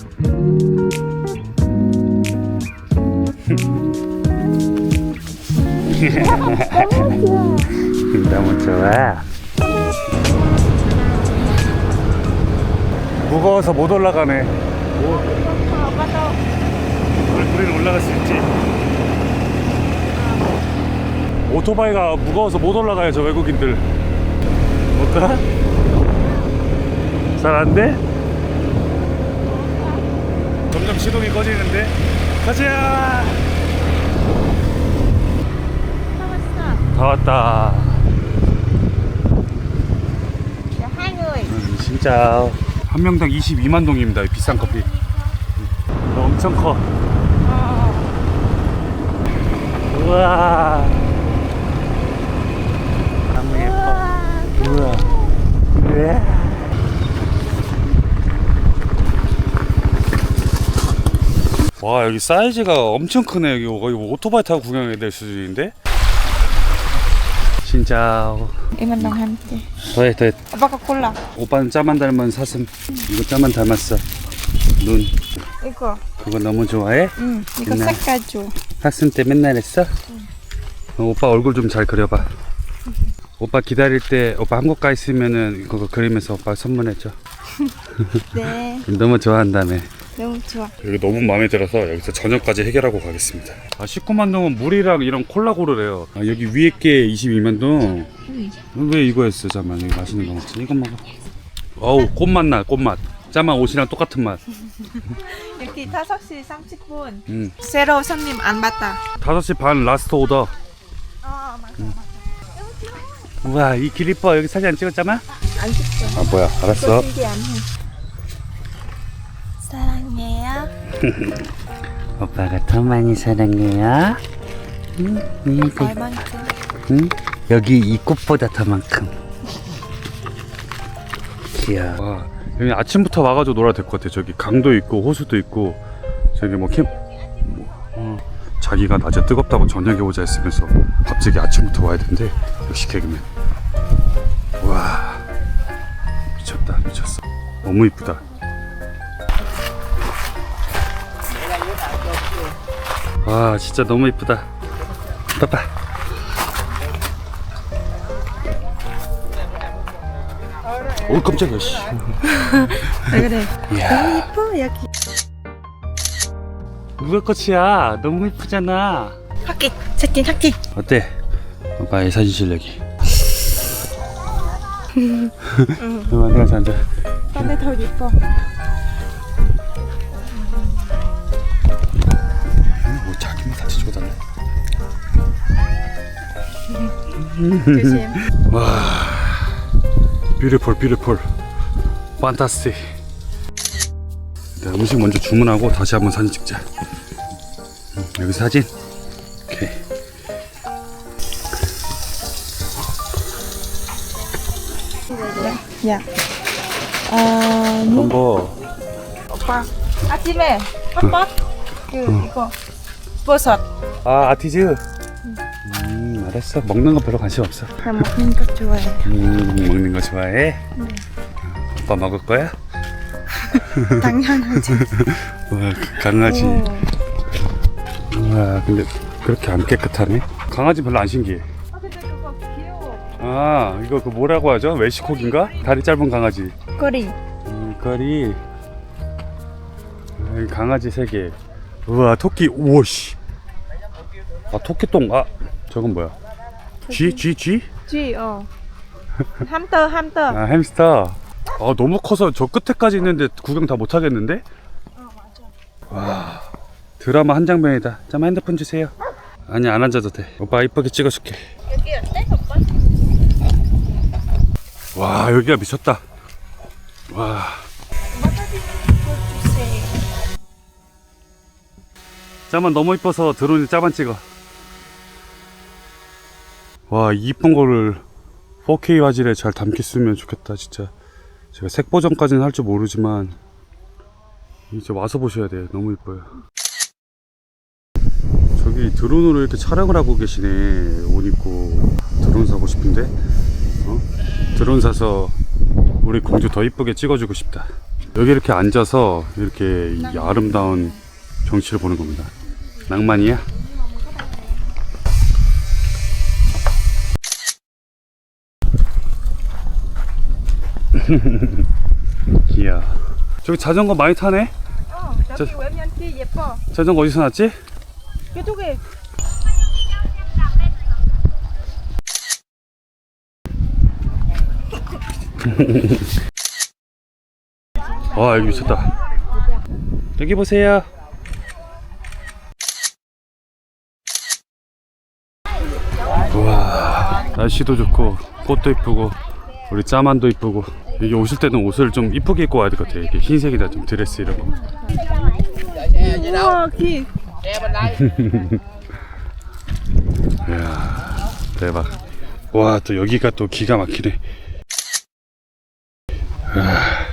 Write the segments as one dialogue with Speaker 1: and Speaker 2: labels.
Speaker 1: 너무 좋아. 무거워서 못 올라가네. 우리는 올라갈 수 있지. 오토바이가 무거워서 못 올라가요, 저 외국인들. 어떨까? 잘 안 돼? 점점 시동이 꺼지는데? 가자! 다 왔다.
Speaker 2: hai người
Speaker 1: 음, 진짜 한 명당 22만 동입니다. 이 비싼 커피. 엄청 커. 우와. 너무 예뻐. 우와. 우 와. 와 여기 사이즈가 엄청 크네 여기 거의 뭐 오토바이 타고 구경해야 될 수준인데? 진짜.
Speaker 2: em ăn đồng hành chị
Speaker 1: 더해 더해
Speaker 2: Apa Coca-Cola
Speaker 1: 오빠는 짜만 닮은 사슴. 이거 짜만 닮았어. 눈.
Speaker 2: 이거.
Speaker 1: 그거 너무 좋아해?
Speaker 2: 응 이거
Speaker 1: 네.
Speaker 2: 삭가줘.
Speaker 1: 학생 때 맨날 했어? 어, 오빠 얼굴 좀 잘 그려봐. 오빠 기다릴 때 오빠 한국 가 있으면은 그거 그리면서 오빠 선물해줘.
Speaker 2: 네.
Speaker 1: 너무 좋아한다며
Speaker 2: 너무 좋아.
Speaker 1: 여기 너무 마음에 들어서 여기서 저녁까지 해결하고 가겠습니다. 아 19만 동은 물이랑 이런 콜라 고르래요. 아, 여기 위에 게 22만 동 왜 이거 했어 잠깐만? 여기 맛있는 거 먹자. 이거 먹어. 어우 꽃맛 나 꽃맛. 짜만 옷이랑 똑같은 맛.
Speaker 2: 여기 5시 30분.
Speaker 1: 음.
Speaker 2: 새로 손님 안 받다.
Speaker 1: 5시 반 라스트 오더.
Speaker 2: 어 맞아 맞아.
Speaker 1: 우와 이 길 이뻐. 여기 사진 안 찍었잖아?
Speaker 2: 안 찍어.
Speaker 1: 아 뭐야. 알았어.
Speaker 2: 안 해. 사
Speaker 1: 오빠가 더 많이 사랑해요. 응? 응, 그-
Speaker 2: 얼만큼.
Speaker 1: 응? 여기 이 꽃보다 더 만큼 귀여워. 와, 여기 아침부터 와가지고 놀아도 될것 같아 저기 강도 있고 호수도 있고 저기 뭐 캠... 뭐, 어, 자기가 낮에 뜨겁다고 저녁에 오자 했으면서 갑자기 아침부터 와야 된대 역시 개그맨. 와 미쳤다 미쳤어. 너무 이쁘다 와 진짜 너무 이쁘다. 빠빠 오 깜짝이야 씨.
Speaker 2: 왜 그래? 너무 예뻐 여기
Speaker 1: 누가 꽃이야? 너무 이쁘잖아.
Speaker 2: 학기 사진 학기
Speaker 1: 어때? 오빠의 사진 실력이. 응 앉아 앉아
Speaker 2: 딴데 더 예뻐 조심.
Speaker 1: 뷰티풀 뷰티풀 판타스틱 자, 음식 먼저 주문하고 다시 한번 사진 찍자. 음, 여기 사진? 오케이.
Speaker 2: 야 아,
Speaker 1: 뭐?
Speaker 2: 오빠 아침에 핫pot 그 이거 버섯.
Speaker 1: 아 아티즈 음 알았어. 먹는 거 별로 관심 없어.
Speaker 2: 다 먹는 거 좋아해.
Speaker 1: 음 먹는 거 좋아해? 오빠 먹을 거야?
Speaker 2: 당연하지.
Speaker 1: 와 강아지.
Speaker 2: 오.
Speaker 1: 와 근데 그렇게 안 깨끗하네? 강아지 별로 안 신기해.
Speaker 2: 아 근데 그거 귀여워.
Speaker 1: 아 이거 그 뭐라고 하죠? 웰시콕인가? 다리 짧은 강아지.
Speaker 2: 꼬리.
Speaker 1: 음, 거리. 아, 강아지 세개. 우와 토끼. 우와씨. 아 토끼 똥. 아 저건 뭐야 쥐? 쥐? 쥐?
Speaker 2: 쥐 어. 함터 함터
Speaker 1: 아 햄스터 아 너무 커서 저 끝에까지 있는데 구경 다 못하겠는데?
Speaker 2: 어 맞아
Speaker 1: 와 드라마 한 장면이다 잠깐 핸드폰 주세요 아니 안 앉아도 돼 오빠 이쁘게 찍어줄게
Speaker 2: 여기 어때 오빠?
Speaker 1: 와 여기가 미쳤다 와
Speaker 2: 주세요
Speaker 1: 짜만 너무 이뻐서 드론이 짜만 찍어 와 이쁜 거를 4K 화질에 잘 담겼으면 좋겠다 진짜 제가 색 보정까지는 할 줄 모르지만 이제 와서 보셔야 돼 너무 이뻐요 저기 드론으로 이렇게 촬영을 하고 계시네 옷 입고 드론 사고 싶은데 어? 드론 사서 우리 공주 더 이쁘게 찍어주고 싶다 여기 이렇게 앉아서 이렇게 이 아름다운 경치를 보는 겁니다. 낭만이야? 이야. 저기 자전거 많이 타네?
Speaker 2: 어, 저- 외면티 예뻐.
Speaker 1: 자전거 어디서 났지?
Speaker 2: 그쪽에
Speaker 1: 와 여기 미쳤다 여기 보세요 우와 날씨도 좋고 꽃도 이쁘고 우리 짜만도 이쁘고 여기 오실 때는 옷을 좀 이쁘게 입고 와야 될 것 같아요. 이렇게 흰색이다 좀 드레스 이런 거.
Speaker 2: 우와 기.
Speaker 1: 이야 대박. 와 또 여기가 또 기가 막히네. 아.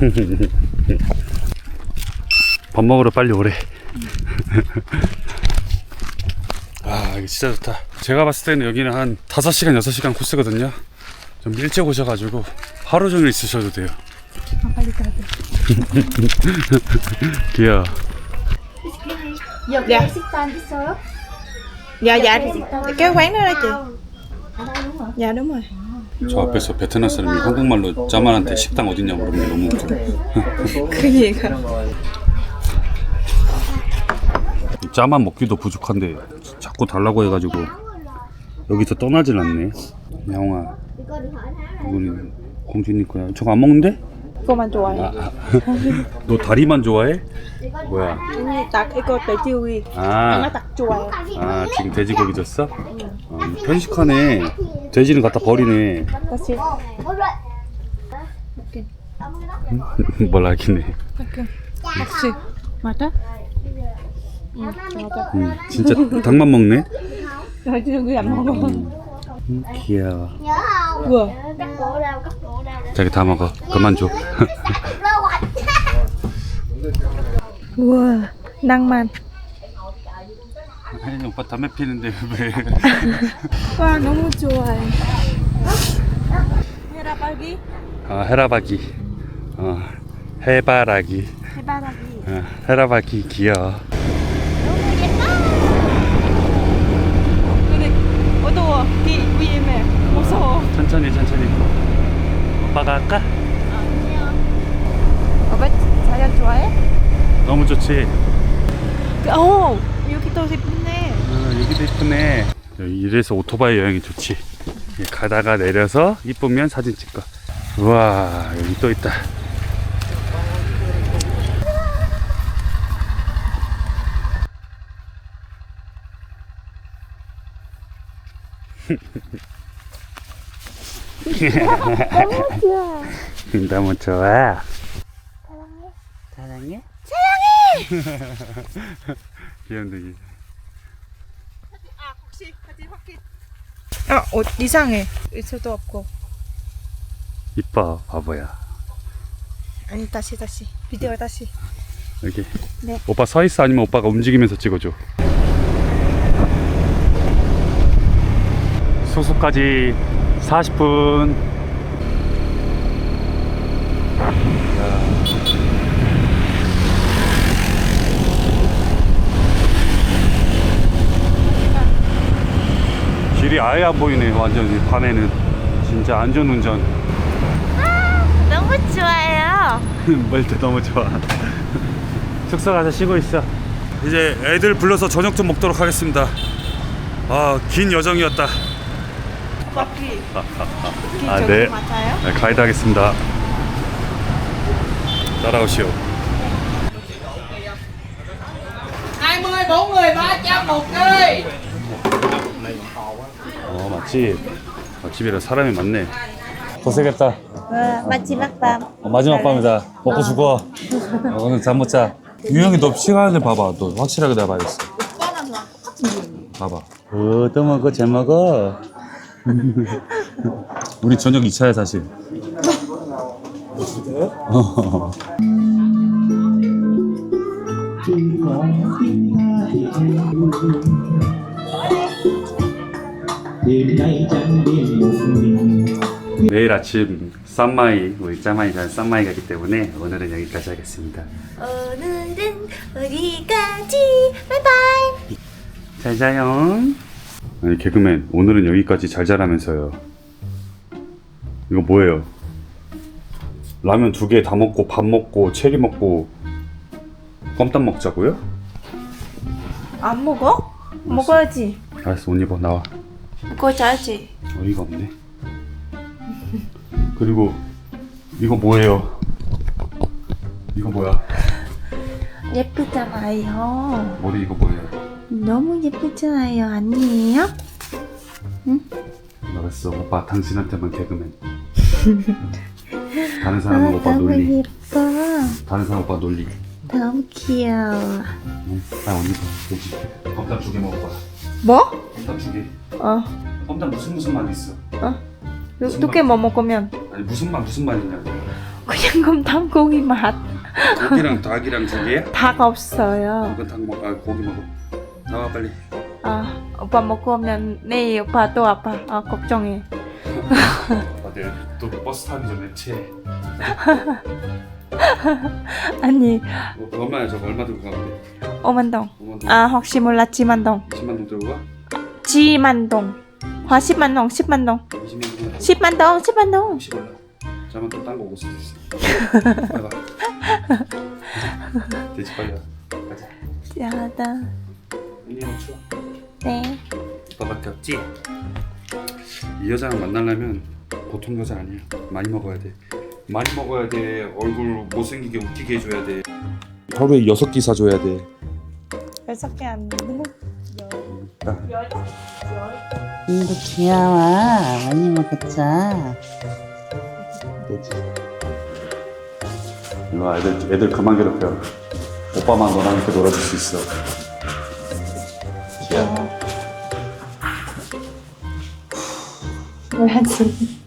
Speaker 1: 밥 먹으러 빨리 오래 아 이게 진짜 좋다 제가 봤을 때는 여기는 한 5시간 6시간 코스거든요 좀 일찍 오셔가지고 하루 종일 있으셔도 돼요
Speaker 2: 빨리 가야 돼.
Speaker 1: 귀여워
Speaker 3: cái xích tan cái sớ
Speaker 2: Dạ dạ cái quán đó đó chị. Dạ đúng rồi.
Speaker 1: 저 앞에서 베트남 사람이 한국말로 짜만한테 식당 어딨냐 물으면 너무 웃겨.
Speaker 2: Cơ?
Speaker 1: 이 짜만 먹기도 부족한데 자꾸 달라고 해가지고 여기서 떠나질 않네.
Speaker 3: rồi
Speaker 1: 이거는 공주님 거야. 저거 안 먹는데?
Speaker 2: Cô 좋아해.
Speaker 1: 너 다리만 좋아해? 뭐야?
Speaker 2: 아니 딱 이거 돼지고기.
Speaker 1: 아,
Speaker 2: 딱 좋아해.
Speaker 1: 아 지금 돼지고기 줬어? 어, 편식하네. 돼지는 갖다 버리네.
Speaker 2: 다시.
Speaker 1: 뭘 하기네.
Speaker 2: 다시. 맞아? 응 맞아.
Speaker 1: 응, 진짜 닭만 먹네.
Speaker 2: 돼지고기 안 먹어.
Speaker 1: 음, 귀여워.
Speaker 3: Đâu
Speaker 1: 자기 다 먹어. 그만 줘.
Speaker 2: 우와. 낭만.
Speaker 1: 아니, 오빠 담배 피는데 왜?
Speaker 2: 와 너무 좋아해. 헤라바기.
Speaker 1: 아, 헤라바기. 어, 해바라기.
Speaker 2: 해바라기.
Speaker 1: 어, 헤라바기 귀여워.
Speaker 2: 근데 어두워. 기 위험해. 무서워.
Speaker 1: 천천히 천천히. 오빠가 할까?
Speaker 2: 오빠 자연 좋아해?
Speaker 1: 너무 좋지.
Speaker 2: 그, 어 여기 또 예쁘네.
Speaker 1: 아, 여기도 이쁘네. 여기 이래서 오토바이 여행이 좋지. 이 가다가 내려서 이쁘면 사진 찍고. 우와 여기 또 있다. 너무 좋아. 사랑해? 사랑해. 귀염둥이.
Speaker 2: 아 혹시 사진 확인. 아, 옷 이상해. 의자도 없고.
Speaker 1: 이뻐 바보야.
Speaker 2: 아니 다시 다시 비디오 다시.
Speaker 1: 여기.
Speaker 2: 네.
Speaker 1: 오빠 서 있어 아니면 오빠가 움직이면서 찍어줘. 숙소까지 40분. 길이 아예 안 보이네 완전히 밤에는 진짜 안전운전
Speaker 2: 너무 좋아요.
Speaker 1: 멀때 너무 좋아. 숙소 가서 쉬고 있어. 이제 애들 불러서 저녁 좀 먹도록 하겠습니다. 아, 긴 여정이었다.
Speaker 2: 바퀴.
Speaker 1: 아,
Speaker 2: 저기
Speaker 1: 네.
Speaker 2: 맞아요?
Speaker 1: 네, 가이드 하겠습니다. 따라오시오.
Speaker 4: 24 người 300 một cây
Speaker 1: 어, 맛집. 맛집이라 사람이 많네. 고생했다.
Speaker 2: 와 마지막 밤.
Speaker 1: 어, 마지막 밤이다. 먹고 죽어. 어, 오늘 잠 못 자. 유영이 너 시간을 봐봐. 너 확실하게 내가 봐야겠어. 봐봐. 어, 또 먹어. 잘 먹어. 우리 저녁 2차야 사실. 어. 내일 아침 쌈마이 우리 짜마이가 쌈마이 가기 때문에 오늘은 여기까지 하겠습니다.
Speaker 2: 오늘은 어디까지? 바이바이.
Speaker 1: 잘 자요. 아니 개그맨 오늘은 여기까지 잘 자라면서요. 이거 뭐예요? 라면 두 개 다 먹고 밥 먹고 체리 먹고 껌땀 먹자고요?
Speaker 2: 안 먹어? 먹어야지.
Speaker 1: 알았어 옷 입어 나와.
Speaker 2: 그거 자야지.
Speaker 1: 어이가 없네. 그리고 이거 뭐예요? 이거 뭐야?
Speaker 2: 예쁘잖아요.
Speaker 1: 머리 이거 뭐예요?
Speaker 2: 너무 예쁘잖아요. 아니에요?
Speaker 1: 알았어 오빠 당신한테만 개그맨. 다른 사람은 오빠
Speaker 2: 너무
Speaker 1: 놀리.
Speaker 2: 예뻐.
Speaker 1: 다른 사람 오빠 놀리.
Speaker 2: 너무 귀여워.
Speaker 1: 응? 아 언니 봐 여기 껌땀 두개 먹어봐.
Speaker 2: 뭐?
Speaker 1: 껌땀 두 개.
Speaker 2: 어.
Speaker 1: 껌땀 무슨 무슨 맛 있어?
Speaker 2: 어떻게 뭐 먹으면?
Speaker 1: 아니 무슨 맛 무슨 맛 있냐고.
Speaker 2: 그냥 곰탕 고기 맛.
Speaker 1: 고기랑 닭이랑 두 개야?
Speaker 2: 닭 없어요.
Speaker 1: 이거 닭 먹. 아 고기 먹어. 나와 빨리.
Speaker 2: 아, 오빠 먹고 오면 내일 오빠 또 아파. 아, 걱정해.
Speaker 1: 아, 내일 또 버스 타기 전에 체해.
Speaker 2: 아니,
Speaker 1: 뭐, 얼마야 저거 얼마 들고 가면 돼?
Speaker 2: 5만 동.
Speaker 1: 5만 동.
Speaker 2: 아, 혹시 몰라 10만 동.
Speaker 1: 10만 동 들고 가?
Speaker 2: 10만 동. 화 10만 동, 10만 동.
Speaker 1: 20만 동.
Speaker 2: 10만 동, 10만 동.
Speaker 1: 혹시 몰라. 잠깐 또딴거 오고 수도 있어. 빨리 가. 돼지 빨리 와. 가자.
Speaker 2: 야다.
Speaker 1: 언니 너 추워.
Speaker 2: 네.
Speaker 1: 오빠밖에 없지? 이 여자랑 만나려면 보통 여자 아니야. 많이 먹어야 돼. 많이 먹어야 돼. 얼굴 못생기게 웃기게 해줘야 돼. 하루에 여섯 끼 사줘야 돼.
Speaker 2: 여섯 개안 돼.
Speaker 5: 이거 귀여워. 많이 먹었자.
Speaker 1: 돼지. 이리 와 애들 애들 그만 괴롭혀. 오빠만 너랑 이렇게 놀아줄 수 있어.
Speaker 2: 왜지?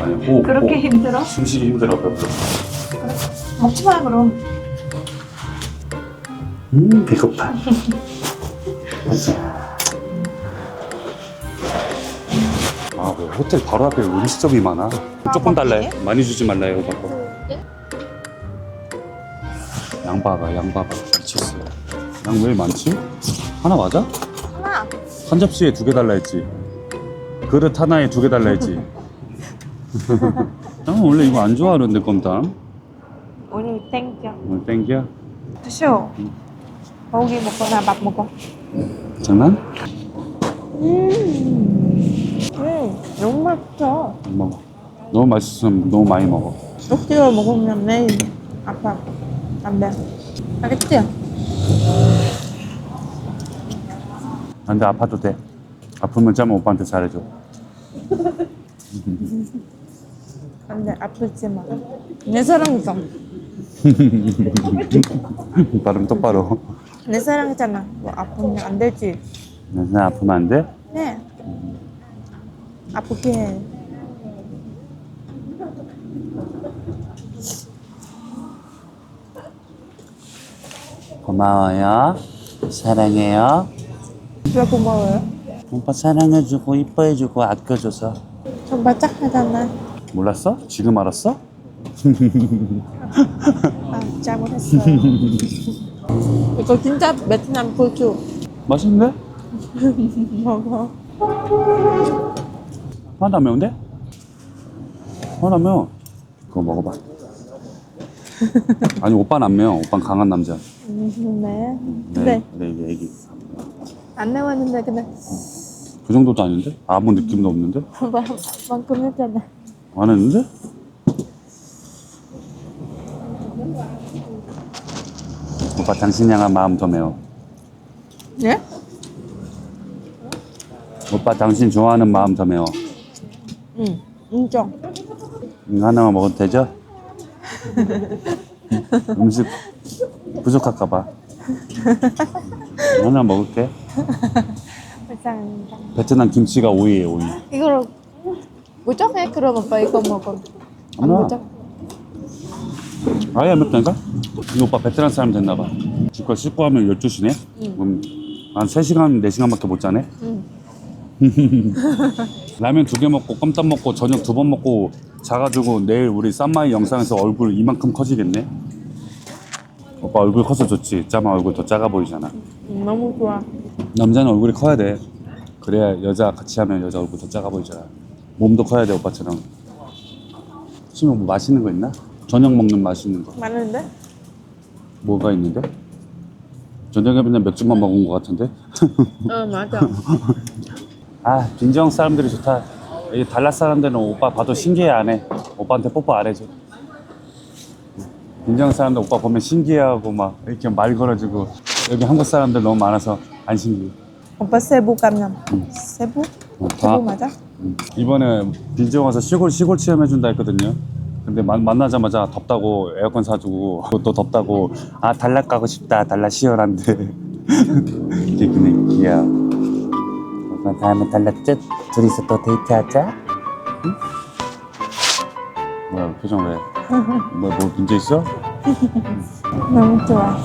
Speaker 1: 아니 호.
Speaker 2: 그렇게
Speaker 1: 호.
Speaker 2: 힘들어?
Speaker 1: 숨쉬기 힘들어 배불러.
Speaker 2: 먹지 마 그럼.
Speaker 1: 음 배고파. 아, 왜 호텔 바로 앞에 음식점이 많아? 조금 달라요. 많이 주지 말라요, 오빠 거. 양봐봐, 양 봐봐. 미쳤어요. 양왜 많지? 하나 맞아?
Speaker 2: 하나.
Speaker 1: 한 접시에 두 개 달라 했지. 그릇 하나에 두 개 달라 했지. 난 원래 이거 안 좋아하는데 껌땀.
Speaker 2: 오늘 땡겨.
Speaker 1: 오늘 땡겨?
Speaker 2: 드셔. 고기 먹고 나밥 먹어.
Speaker 1: 장난?
Speaker 2: 음, 너무 맛있어.
Speaker 1: 안 먹어. 너무 맛있으면 너무 많이 먹어.
Speaker 2: 꼭지로 먹으면 내일 아파. 안 돼. 알겠지?
Speaker 1: 안 돼, 아파도 돼. 아프면 짜면 오빠한테 잘해줘.
Speaker 2: 안 돼. 아프지 마. 내 사랑이다.
Speaker 1: 발음 똑바로.
Speaker 2: 내 사랑이잖아. 뭐 아프면 안 되지.
Speaker 1: 나 아프면 안 돼?
Speaker 2: 네. 아프게 해.
Speaker 5: 고마워요. 사랑해요.
Speaker 2: 왜 고마워요?
Speaker 5: 오빠 사랑해주고 이뻐해주고 아껴줘서.
Speaker 2: 좀 바짝하잖아.
Speaker 1: 몰랐어? 지금 알았어?
Speaker 2: 아, 잘못했어요. 이거 진짜 베트남 고추.
Speaker 1: 맛있는데?
Speaker 2: 먹어.
Speaker 1: 하나 안 매운데? 하나 안 매워. 그거 먹어봐. 아니 오빠는 안 매워. 오빠는 강한 남자.
Speaker 2: 음, 네.
Speaker 1: 네,
Speaker 2: 네.
Speaker 1: 네 이게 애기.
Speaker 2: 안 나왔는데 근데
Speaker 1: 그 정도도 아닌데? 아무 느낌도 없는데?
Speaker 2: 만큼 했잖아.
Speaker 1: 안 했는데? 오빠 당신 향한 마음 더 매워.
Speaker 2: 네?
Speaker 1: 오빠 당신 좋아하는 마음 더 매워.
Speaker 2: 응. 인정.
Speaker 1: 이거 하나만 먹어도 되죠? 음식 부족할까봐. 하나 먹을게.
Speaker 2: 불쌍합니다.
Speaker 1: 베트남 김치가 오이에요, 오이.
Speaker 2: 이걸 무적해? 그럼 오빠 이거 먹어. 안
Speaker 1: 엄마. 아예 안 맵다니까? 이 오빠 베트남 사람 됐나봐. 집거 씻고 하면 12시네?
Speaker 2: 응.
Speaker 1: 그럼 한 3시간, 4시간밖에 못 자네?
Speaker 2: 응.
Speaker 1: 라면 두 개 먹고 껌땀 먹고 저녁 두 번 먹고 자가지고 내일 우리 쌈마이 영상에서 얼굴 이만큼 커지겠네? 오빠 얼굴 커서 좋지 짜마 얼굴 더 작아 보이잖아
Speaker 2: 너무 좋아.
Speaker 1: 남자는 얼굴이 커야 돼 그래야 여자 같이 하면 여자 얼굴 더 작아 보이잖아 몸도 커야 돼 오빠처럼 지금 뭐 맛있는 거 있나? 저녁 먹는 맛있는 거
Speaker 2: 많은데?
Speaker 1: 뭐가 있는데? 저녁에 그냥 맥주만 먹은 거 같은데?
Speaker 2: 어 맞아.
Speaker 1: 아 빈정 사람들이 좋다 이 달랏 사람들은 오빠 봐도 신기해 안 해 오빠한테 뽀뽀 안 해줘 빈정 사람들 오빠 보면 신기해하고 막 이렇게 말 걸어주고 여기 한국 사람들 너무 많아서 안 신기해
Speaker 2: 오빠 세부 감염. 세부?
Speaker 1: 어,
Speaker 2: 세부
Speaker 1: 다-
Speaker 2: 맞아?
Speaker 1: 음. 이번에 빈정 와서 시골 시골 체험해준다 했거든요 근데 만, 만나자마자 덥다고 에어컨 사주고 또 덥다고 아 달랏 가고 싶다 달랏 시원한데 기분이 귀여워
Speaker 5: 오빠 다음에 달랐죠? 둘이서 또 데이트하자.
Speaker 1: 뭐야 표정 왜? 뭐, 뭐 문제 있어?
Speaker 2: 너무 좋아.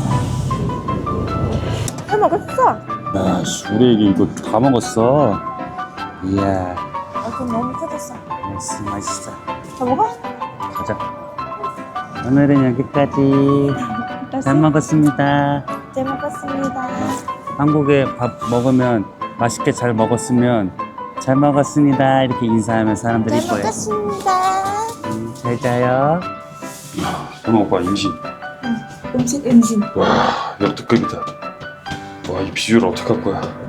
Speaker 2: 해 먹었어.
Speaker 1: 야, 씨, 우리 애기 이거 다 먹었어.
Speaker 5: 이야,
Speaker 2: 얼굴 너무 커졌어.
Speaker 5: 맛있어, 맛있어.
Speaker 2: 다 먹어?
Speaker 1: 가자.
Speaker 5: 오늘은 여기까지. 잘 먹었습니다.
Speaker 2: 잘 먹었습니다.
Speaker 5: 한국에 밥 먹으면 맛있게 잘 먹었으면 잘 먹었습니다. 이렇게 인사하면 사람들이
Speaker 2: 잘
Speaker 5: 이뻐요.
Speaker 2: 먹었습니다.
Speaker 5: 음, 잘 자요.
Speaker 1: 오빠 임신.
Speaker 2: 음식 음식.
Speaker 1: 와, 역대급이다. 와, 이 비주얼 어떡할 거야?